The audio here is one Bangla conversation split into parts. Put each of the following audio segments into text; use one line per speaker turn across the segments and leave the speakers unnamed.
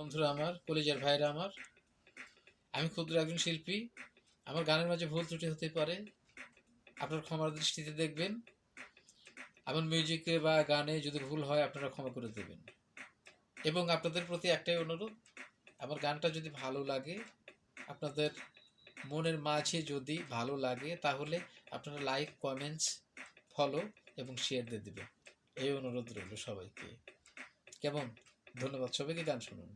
বন্ধুরা আমার, কলেজের ভাইরা আমার, আমি ক্ষুদ্র একজন শিল্পী, আমার গানের মাঝে ভুল ত্রুটি হতে পারে, আপনার ক্ষমার দৃষ্টিতে দেখবেন, আমার মিউজিকে বা গানে যদি ভুল হয়, আপনারা ক্ষমা করে দেবেন। এবং আপনাদের প্রতি একটাই অনুরোধ, আমার গানটা যদি ভালো লাগে, আপনাদের মনের মাঝে যদি ভালো লাগে, তাহলে আপনারা লাইক কমেন্টস ফলো এবং শেয়ার দিয়ে দেবেন। এই অনুরোধ রইল সবাইকে। কেমন? ধন্যবাদ সবাইকে গান শুনুন।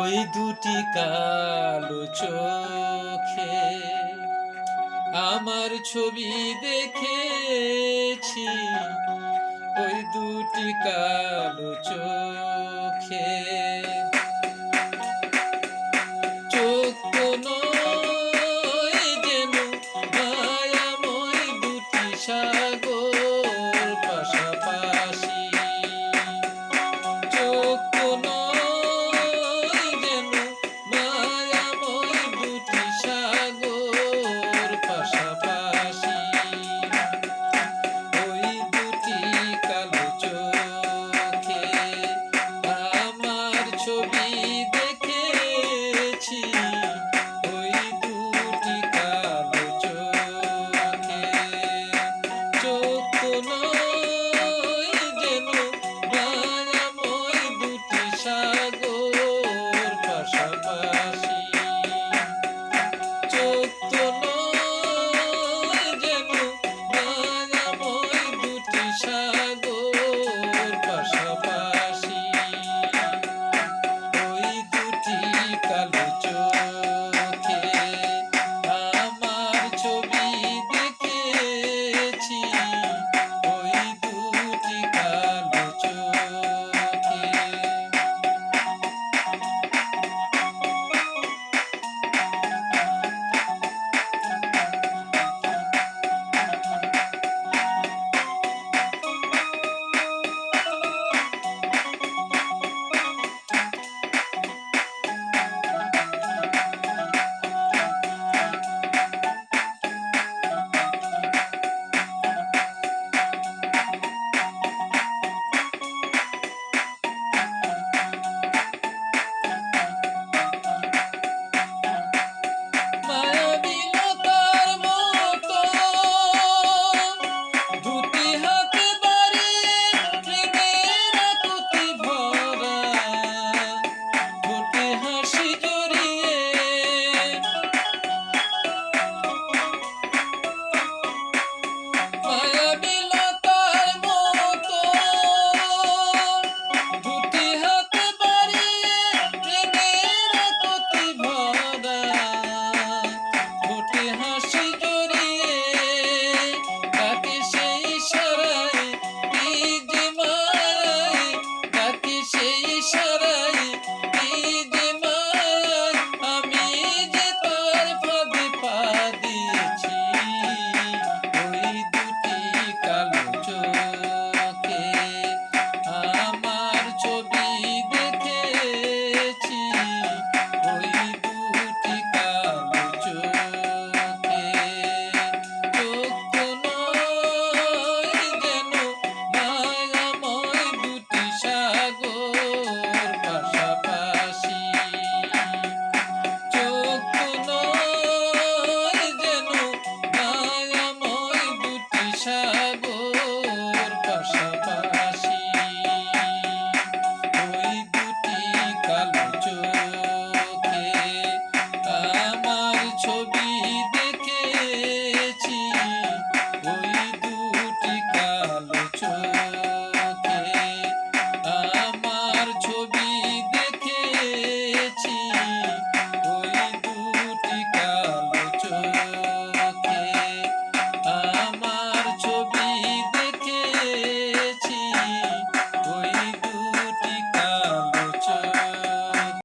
ওই দুটি কালো চোখে আমার ছবি দেখেছি। ওই দুটি কালো চোখে নবী